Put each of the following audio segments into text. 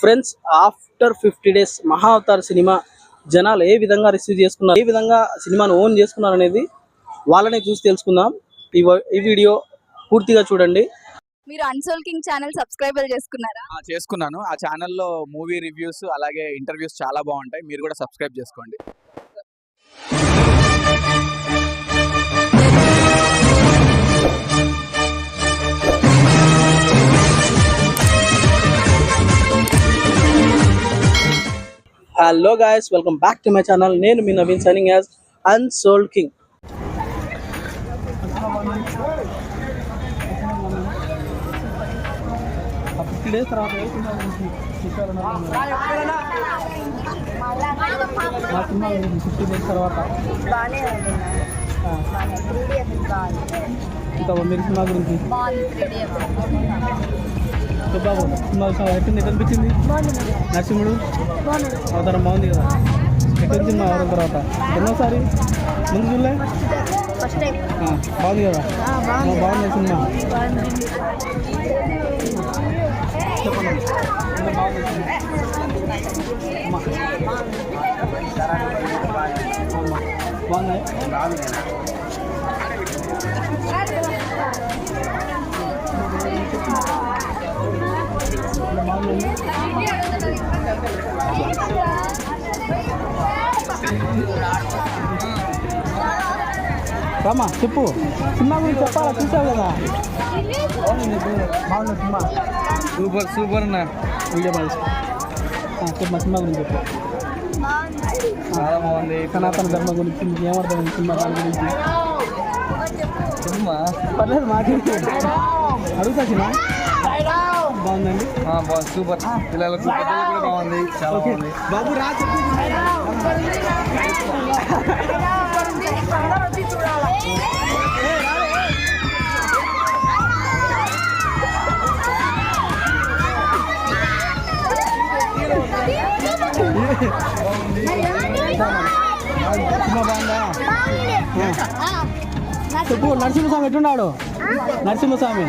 Friends after fifty days Maha Avatar cinema జనాలు ఏ విధంగా రిసీవ్ చేసుకున్నారు ఏ విధంగా సినిమాను ఓన్ చేసుకున్నారు అనేది వాళ్ళనే చూసి తెలుసుకుందాం. ఈ వ- ఈ వీడియో పూర్తిగా చూడండి. మీరు అన్సోల్ కింగ్ ఛానల్ సబ్స్క్రైబర్ చేసుకున్నారా? ఆ, చేసుకున్నాను. ఆ ఛానల్లో మూవీ రివ్యూస్ అలాగే ఇంటర్వ్యూస్ చాలా బాగుంటాయి. మీరు కూడా సబ్స్క్రైబ్ చేసుకోండి. Hello guys welcome back to my channel నేను మీ Naveen signing as unsold king ఇంకా మీరు సినిమా గురించి? బాబు సినిమా చూసావా? ఎట్టుంది ఎట్లా అనిపించింది? నరసింహుడు? అవతారం బాగుంది కదా? ఎక్కడ సినిమా అవతారం తర్వాత? ఎన్నోసారి? ముందు చూడలే? బాగుంది కదా? బాగుంది. సినిమా. బాగున్నాయి రామా చెప్పు. సినిమా గురించి చెప్పాలా? చూసావు కదా? బాగుంది సినిమా సూపర్ సూపర్ అన్న. వీడియో బాగా చెప్పు సినిమా గురించి చెప్పు. చాలా బాగుంది. సనాతన ధర్మం గురించి మీకు ఏమర్థమైంది సినిమా దాని గురించి? సినిమా? పర్లేదు మాకు అడుగుతా సినిమా. బాగుందండి. సూపర్. పిల్లలకు పెద్దలకు కూడా బాగుంది. చాలా బాగుంది. బాబు రా బాగుందా. చెప్పు నరసింహస్వామి ఎట్టున్నాడు నరసింహస్వామి.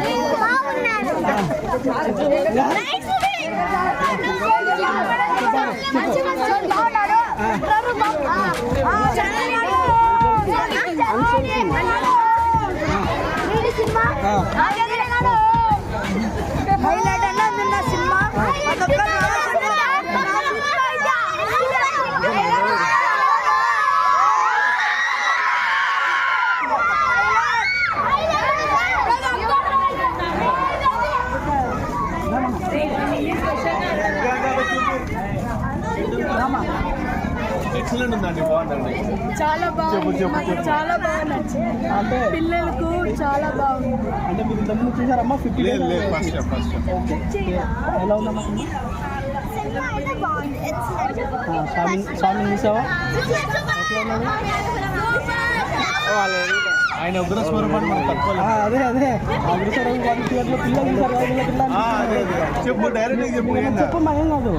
హైలైట్ అన్నది ఉన్న సినిమా చాలా బాగుంది. చాలా బాగా నచ్చింది. అంటే పిల్లలకు చాలా బాగుంది. అంటే మీరు ఇంతకుముందు చూసారమ్మా ఫిఫ్టీ లేదు లేదు ఫస్ట్ టైం ఫస్ట్ టైం ఎలా ఉందమ్మా? స్వామి స్వామి చూసావా? ఆయన ఉగ్ర స్వరూపాన్ని మనం తక్కువ అదే అదే. ఆ విడిసరం గారి థియేటర్లో పిల్లలు చూసారు కదా, వీళ్ళ పిల్లలు అదే అదే. చెప్పు డైరెక్ట్ చెప్పు ఏం కాదు.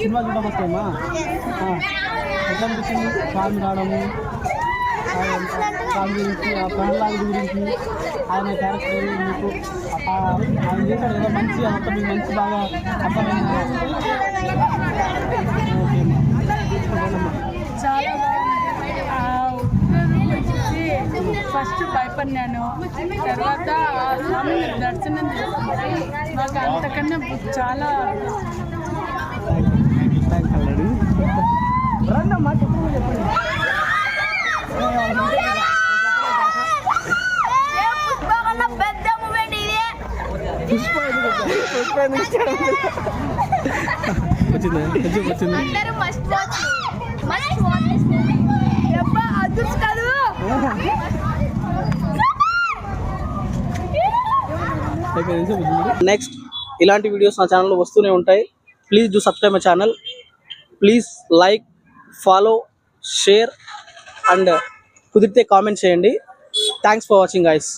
సినిమా చూడడం వస్తామా? ఎట్లా అనిపించింది స్వామి రావడము ఆయన స్వామి గురించి ఆ ప్రహ్లాద్ గురించి ఆయన క్యారెక్టర్ మీకు ఆయన చేశాడు కదా మంచి అంత మీకు మంచి బాగా అర్థమైంది. ఓకే చాలా ఫస్ట్ భయపడినాను తర్వాత ఆ స్వామిని దర్శనం చేసుకుంటే నాకు అంతకన్నా చాలా థ్యాంక్స్ అల్లుడు రండమ్మా చెప్పండి చెప్పండి పెద్ద మూవీ ఇది పుష్ప ఎందుకు వచ్చారు? పుష్ప ఎందుకు వచ్చిందా వచ్చింది అందరూ మస్ట్ మస్ట్ నెక్స్ట్ ఇలాంటి వీడియోస్ నా ఛానల్లో వస్తూనే ఉంటాయి. Please do subscribe my channel please like follow share and కుదిరితే కామెంట్ చేయండి. Thanks for watching guys